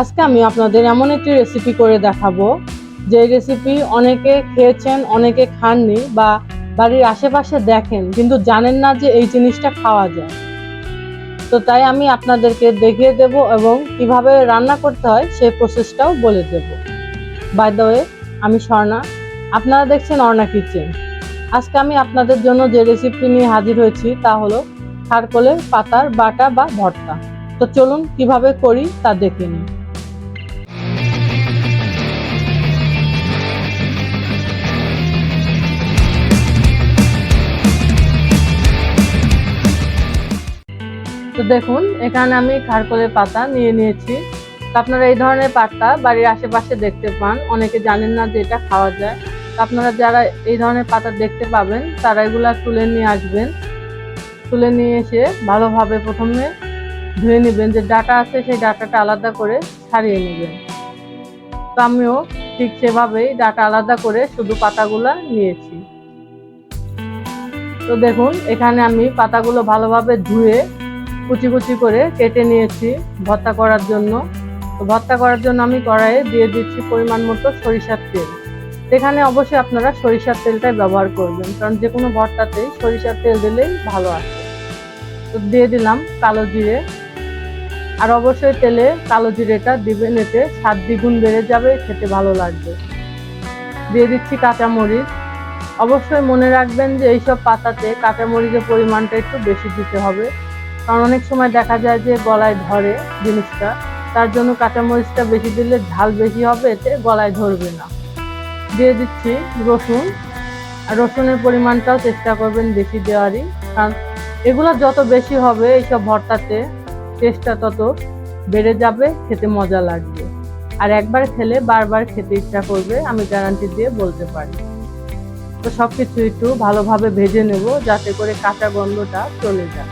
আজকে আমি আপনাদের এমন একটি রেসিপি করে দেখাবো, যে রেসিপি অনেকে খেয়েছেন, অনেকে খাননি বা বাড়ির আশেপাশে দেখেন কিন্তু জানেন না যে এই জিনিসটা খাওয়া যায়। তো তাই আমি আপনাদেরকে দেখিয়ে দেব এবং কীভাবে রান্না করতে হয় সেই প্রসেসটাও বলে দেব। বাই ওয়ে আমি স্বর্ণা, আপনারা দেখছেন অর্ণা কিচেন। আজকে আমি আপনাদের জন্য যে রেসিপি নিয়ে হাজির হয়েছি তা হলো খারকোলের পাতার বাটা বা ভর্তা। তো চলুন কীভাবে করি তা দেখে নিই। তো দেখুন, এখানে আমি খারকলের পাতা নিয়ে নিয়েছি। আপনারা এই ধরনের পাতা বাড়ির আশেপাশে দেখতে পান। অনেকে জানেন না যে এটা খাওয়া যায়। আপনারা যারা এই ধরনের পাতা দেখতে পাবেন, তারা এগুলা তুলে নিয়ে আসবেন। তুলে নিয়ে এসে ভালোভাবে প্রথমে ধুয়ে নেবেন। যে ডাটা আছে, সেই ডাটাটা আলাদা করে ছাড়িয়ে নেবেন। তো আমিও ঠিক সেভাবেই ডাটা আলাদা করে শুধু পাতাগুলা নিয়েছি। তো দেখুন, এখানে আমি পাতাগুলো ভালোভাবে ধুয়ে কুচি কুচি করে কেটে নিয়েছি ভর্তা করার জন্য। তো ভর্তা করার জন্য আমি কড়াইয়ে দিয়ে দিচ্ছি পরিমাণ মতো সরিষার তেল। সেখানে অবশ্যই আপনারা সরিষার তেলটাই ব্যবহার করবেন, কারণ যে কোনো ভর্তাতেই সরিষার তেল দিলেই ভালো আসে। তো দিয়ে দিলাম কালো জিরে। আর অবশ্যই তেলে কালো জিরেটা দিবেন, এতে স্বাদ দ্বিগুণ বেড়ে যাবে, খেতে ভালো লাগবে। দিয়ে দিচ্ছি কাঁচামরিচ। অবশ্যই মনে রাখবেন যে এইসব পাতাতে কাঁচামরিচের পরিমাণটা একটু বেশি দিতে হবে। কারণ অনেক সময় দেখা যায় যে গলায় ধরে জিনিসটা, তার জন্য কাঁচামরিচটা বেশি দিলে ঝাল বেশি হবে, এতে গলায় ধরবে না। দিয়ে দিচ্ছি রসুন। আর রসুনের পরিমাণটাও চেষ্টা করবেন বেশি দেওয়ারই, কারণ এগুলো যত বেশি হবে এইসব ভর্তাতে টেস্টটা তত বেড়ে যাবে, খেতে মজা লাগবে। আর একবার খেলে বারবার খেতে ইচ্ছা করবে, আমি গ্যারান্টি দিয়ে বলতে পারি। তো সব কিছু একটু ভালোভাবে ভেজে নেব, যাতে করে কাঁচা গন্ধটা চলে যায়।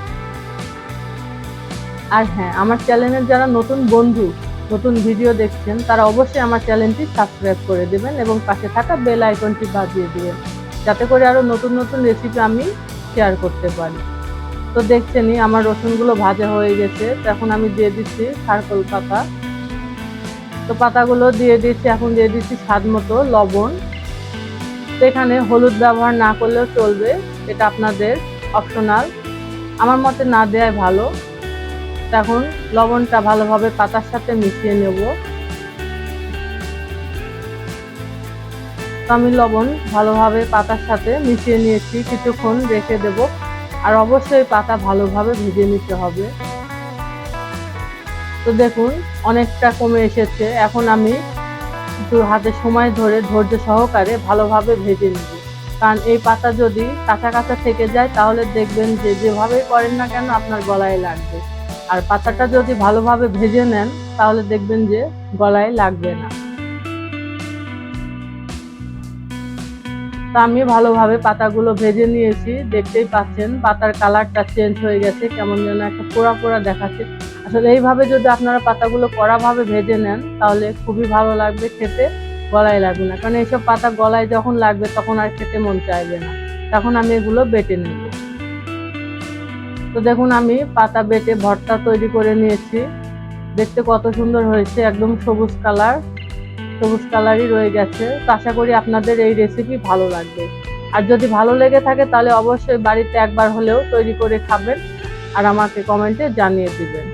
আর হ্যাঁ আমার চ্যানেলের যারা নতুন বন্ধু, নতুন ভিডিও দেখছেন, তারা অবশ্যই আমার চ্যানেলটি সাবস্ক্রাইব করে দেবেন এবং পাশে থাকা বেল আইকনটি বাজিয়ে দেবেন, যাতে করে আরও নতুন নতুন রেসিপি আমি শেয়ার করতে পারি। তো দেখছেনই, আমার রসুনগুলো ভাজা হয়ে গেছে এখন আমি দিয়ে দিচ্ছি খারকল পাতা। তো পাতাগুলো দিয়ে দিচ্ছি, এখন দিয়ে দিচ্ছি স্বাদ মতো লবণ। তো এখানে হলুদ ব্যবহার না করলেও চলবে, এটা আপনাদের অপশনাল আমার মতে না দেওয়াই ভালো। এখন লবণটা ভালোভাবে পাতার সাথে মিশিয়ে নেব। আমি লবণ ভালোভাবে পাতার সাথে মিশিয়ে নিয়েছি, কিছুক্ষণ রেখে দেব। আর অবশ্যই পাতা ভালোভাবে ভেজে নিতে হবে। তো দেখুন, অনেকটা কমে এসেছে। এখন আমি একটু হাতে সময় ধরে ধৈর্য সহকারে ভালোভাবে ভেজে নেব। কারণ এই পাতা যদি কাঁচা কাঁচা থেকে যায়, তাহলে দেখবেন যে যেভাবেই করেন না কেন আপনার গলায় লাগবে। আর পাতাটা যদি ভালোভাবে ভেজে নেন, তাহলে দেখবেন যে গলায় লাগবে না। তা আমি ভালোভাবে পাতাগুলো ভেজে নিয়েছি, দেখতেই পাচ্ছেন পাতার কালারটা চেঞ্জ হয়ে গেছে, কেমন যেন একটা পোড়া পোড়া দেখাচ্ছে। আসলে এইভাবে যদি আপনারা পাতাগুলো কড়াভাবে ভেজে নেন, তাহলে খুবই ভালো লাগবে, খেতে গলায় লাগবে না। কারণ এইসব পাতা গলায় যখন লাগবে, তখন আর খেতে মন চাইবে না। তখন আমি এগুলো বেটে নেব। তো দেখুন আমি পাতা বেটে ভর্তা তৈরি করে নিয়েছি। দেখতে কত সুন্দর হয়েছে, একদম সবুজ কালার, সবুজ কালারই রয়ে গেছে। তো আশা করি আপনাদের এই রেসিপি ভালো লাগবে। আর যদি ভালো লেগে থাকে তাহলে অবশ্যই বাড়িতে একবার হলেও তৈরি করে খাবেন আর আমাকে কমেন্টে জানিয়ে দিবেন।